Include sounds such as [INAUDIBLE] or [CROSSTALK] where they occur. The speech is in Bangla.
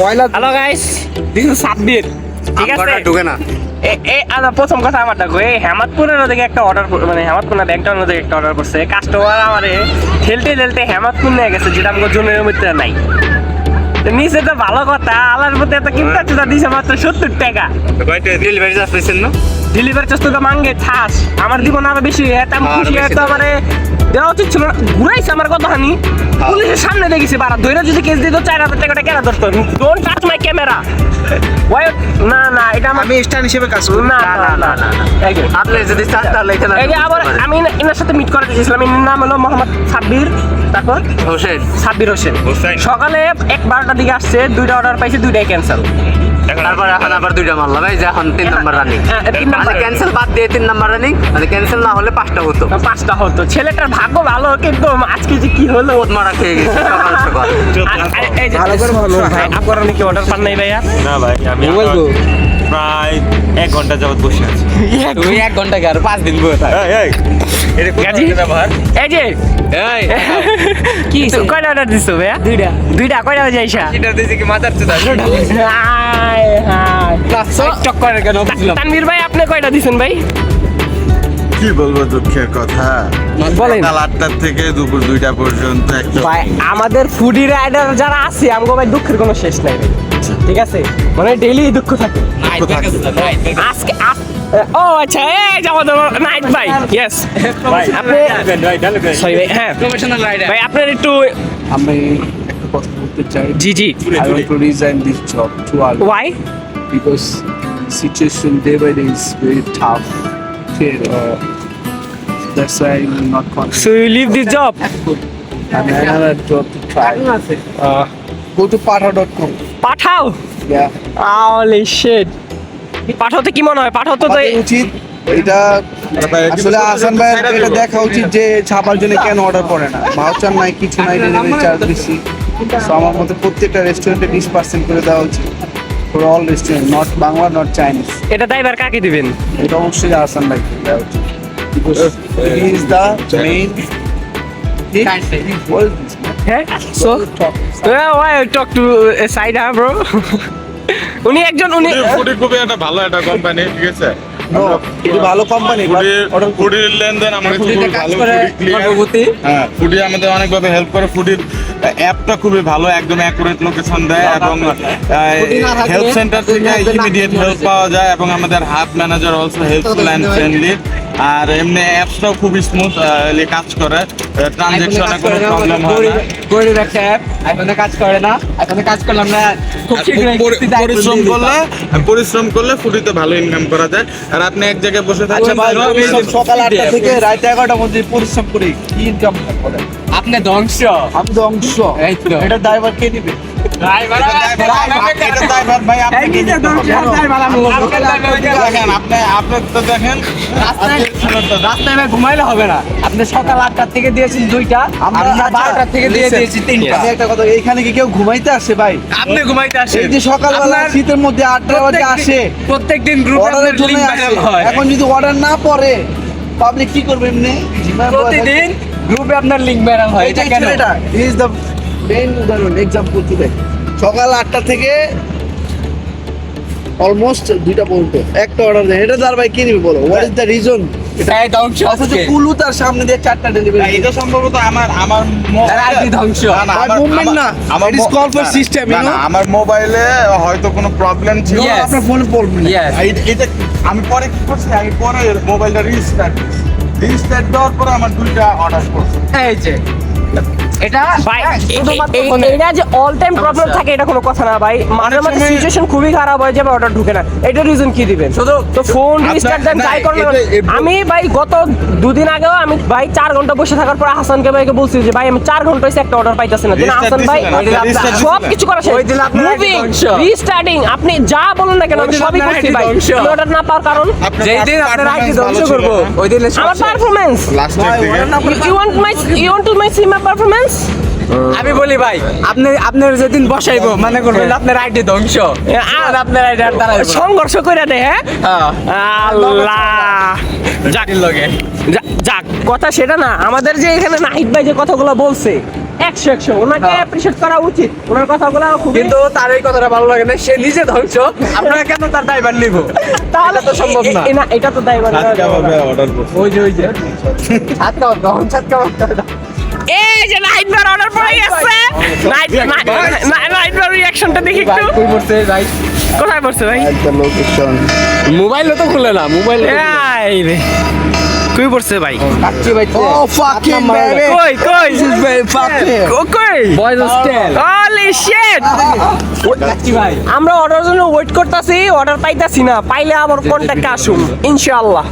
ময়লা hello guys this is Sabbir ঠিক আছে? ঢুকে না। এ এ প্রথম কথা আমার দেখো এই হেমাদপুরের ওদিকে একটা অর্ডার মানে হেমাদপুর না ব্যাংটাউন ওদিকে একটা অর্ডার করছে। কাস্টমার আমারে ঠেলতে ঠেলতে হেমাদপুর নিয়ে গেছে যেটা আমাকে জনের মধ্যে নাই। তো নিচে তো ভালো কথা আলার মধ্যে এত কিনতে চুদা দিছে মাত্র সত্তর টাকা। ডেলিভারি চার্জ পেয়েছেন না? ডেলিভারি চার্জ তো মাঙ্গে থাস আমার দিব না বেশি এত আমি আরও খুশি এত আমারে দেওয়া উচিত ছিল। ঘুরাইছে আমার কথা হানি পুলিশের সামনে দেখেছি বারা ধরে যদি কেস দিত চার হাজার টাকাটা কেনা ধরতো? ডোন্ট টাচ মাই ক্যামেরা না না এটা আমি স্টার হিসেবে কাজ করি। না না না না আপনি যদি চান তাহলে এখানে এই যে আবার আমি এনা- এনার সাথে মিট করে দিয়েছিলাম এনার নাম হলো মোহাম্মদ সাব্বির। তারপর? হোসেন। সাব্বির হোসেন। হোসেন। সকালে এক বারোটার দিকে আসছে দুইটা অর্ডার পাইছে দুইটাই ক্যান্সেল তারপর এখন আবার দুইটা মারলাম। এই যে এখন তিন নাম্বার রানিং হ্যাঁ, তিন নাম্বার মানে ক্যান্সেল বাদ দিয়ে তিন নাম্বার রানিং মানে ক্যান্সেল না হলে পাঁচটা হতো। পাঁচটা হতো। ছেলেটার ভাগ্য ভালো কিন্তু আজকে যে কি হলো? ওদ মারা খেয়ে গেছে সকাল সকাল এই যে- ভালো করে ভালো আপনারা নাকি অর্ডার পান নাই ভাইয়া? না ভাই আমি বলব? প্রায় এক ঘণ্টা যাবত বসে আছি। [LAUGHS] তুমি এক ঘণ্টা কে আর পাঁচ দিন বসে থাক? এই, যে। [LAUGHS] কি কয়টা অর্ডার দিছো ভাইয়া? দুইটা। দুইটা কয়টা বাজে আইসা? দিয়েছে কি মাথার চুদা? কেন তানভীর ভাই আপনি কয়টা দিছেন ভাই কি বলব দুঃখের কথা বলেন আটটার থেকে দুপুর দুইটা পর্যন্ত ভাই আমাদের ফুডি রাইডার যারা আছে আমগো ভাই দুঃখের কোনো শেষ নাই ঠিক আছে মানে ডেইলি দুঃখ থাকে আজকে ও আচ্ছা এই যাব যাব নাইট ভাই ইয়েস ভাই, আপনি ভাই, সরি ভাই হ্যাঁ প্রফেশনাল রাইডার ভাই আপনার একটু আমি বলতে চাই জি জি I want to resign this job to all why because situation day by day is very tough. Okay, uh, that's why I'm not so confident. You leave this job And another job to try. Uh, go to pata.com. Pathao Yeah. আওলি শিট পাঠাতে কি মনে হয় পাঠাতে তো আমাদের উচিত এটা আসলে আসান ভাই এটা দেখা উচিত যে ছাপার জন্য কেন অর্ডার করে না ভাউচার নাই কিছু নাই ডেলিভারি চার্জ বেশি তো আমার মতে প্রত্যেকটা রেস্টুরেন্টে বিশ পার্সেন্ট করে দেওয়া উচিত। For all restaurant not Bangla not Chinese এটা দায়বার কাকে দিবেন? এটা অবশ্যই আসান ভাই দেওয়া উচিত। ইজ দ্য মেইন হ্যাঁ? So why talk to side bro উনি একজন উনি ফুডি- খুবই একটা ভালো একটা কোম্পানি ঠিক আছে? এটা ভালো কোম্পানি ফুডির ফুডির লেনদেন আমাদের খুবই ভালো ফুডি হ্যাঁ ফুডি আমাদের অনেকভাবে হেল্প করে ফুডির অ্যাপটা খুবই ভালো একদম অ্যাকুরেট লোকেশন দেয় এবং হেলথ সেন্টার থেকে ইমিডিয়েট হেল্প পাওয়া যায় এবং আমাদের হাত manager also helpful and friendly আর এমনি অ্যাপসটাও খুবই স্মুথ কাজ করে। ট্রানজেকশনে কোনো প্রবলেম হয় না। গরিব একটা অ্যাপ এখনও কাজ করে না। এখনও কাজ করলাম না খুব শীঘ্রই পরি- পরিশ্রম করলে পরিশ্রম করলে ফুডিতে ভালো ইনকাম করা যায়। আর আপনি এক জায়গায় বসে আচ্ছা থাকছেন পরিশ্রম সকাল আটটা থেকে রাত এগারোটার মধ্যে পরিশ্রম করি। কি ইনকাম দিবে। আপনি ধ্বংস। আমি তো। এটা ড্রাইভার কে দিবে? রাস্তায় ভাই ঘুমাইলে হবে না আপনি সকাল আটটার থেকে দিয়েছেন দুইটা আমরা বারোটার থেকে দিয়ে দিয়েছি তিনটা একটা কথা এইখানে কি কেউ ঘুমাইতে আসে। ভাই আপনি ঘুমাইতে আসেন এই যে সকালবেলা শীতের মধ্যে আটটা বাজে আসে। প্রত্যেক দিন অর্ডারের লিংক ভাইরাল হয়। এখন যদি অর্ডার না পড়ে পাবলিক কি করবে এমনি? প্রতিদিন গ্রুপে আপনার লিংক ভাইরাল হয়। এটা কেন? ইজ দ্য মেইন উদাহরণ এক্সাম্পল সকাল আটটা থেকে অলমোস্ট দুইটা পর্যন্ত। একটা অর্ডার দেয়। এটা তার ভাই কি নিবে বলো? হোয়াট ইজ দ্য রিজন অথচ কুলু তার সামনে দিয়ে চারটা ডেলিভারি এটা সম্ভবত আমার ধ্বংস? না, আমার- না, মোবাইলে হয়তো কোনো প্রবলেম ছিল. আপনার ফোনে এটা আমি পরে কি করছি? আমি পরে মোবাইলটা রিস্টার্ট রিস্টার্ট দেওয়ার পরে আমার দুইটা অর্ডার করছি। এই যে এটা হ্যাঁ, ফোনে। এটা যে অল টাইম প্রবলেম থাকে এটা কোনো কথা না ভাই। মাঝে মাঝে সিচুয়েশন খুবই খারাপ হয়ে যাবে অর্ডার ঢুকে না। এটা রিজন কি দিবেন? তো ফোন রিস্টার্ট দেন ট্রাই করেন আমি ভাই গত দুদিন আগেও আমি ভাই চার ঘণ্টা বসে থাকার পর হাসানকে ভাইকে বলছি যে ভাই আমি চার ঘণ্টা হয়েছে একটা অর্ডার পাইতেছি না। হাসান ভাই সব কিছু করা শেষ। মুভিং রিস্টার্টিং আপনি যা বলুন না কেন আমি সবই করছি ভাই। অর্ডার না পাওয়ার কারণ? আপনার যেই দিন আপনার আইডি ধ্বংস করব ওই দিনে আমার performance you want my you want to my see my performance আমি বলি ভাই আপনি আপনার যেদিন বসাইবো মানে করবেন আপনার আইডি ধ্বংস। আর আপনার আইডি আর দাঁড়াইবো না। সংঘর্ষ করে দে হ্যাঁ? হ্যাঁ। আল্লাহ। যাক। লগে। যাক কথা সেটা না আমাদের যে এখানে নাহিদ ভাই যে কথাগুলো বলছে একশো একশো ওনাকে অ্যাপ্রিশিয়েট করা উচিত। ওনার কথাগুলো খুব কিন্তু তার এই কথাটা ভালো লাগে না সে নিজে ধ্বংস। আপনারা কেন তার দায়ভার নিব? তাহলে তো সম্ভব না। না এটা তো দায়ভার ওই যে ওই যে। তখন এই যে নাইট বার অর্ডার পড়ে গেছে। নাইট নাইট বার। রিঅ্যাকশনটা দেখি একটু। কই পড়ছে ভাই কোথায় পড়ছে ভাই? একটা লোকেশন মোবাইলও তো খুলে না মোবাইল এই রে। কই পড়ছে ভাই? কাচ্চি ভাই ও ফাকিং বেবি কই কই? দিস ইজ ভেরি ফাকিং কই? Boys hostel holy shit kacchi ভাই। আমরা অর্ডার জন্য ওয়েট করতেছি অর্ডার পাইতাছি না। পাইলে আবার কন্ট্যাক্টে আসুন ইনশাআল্লাহ।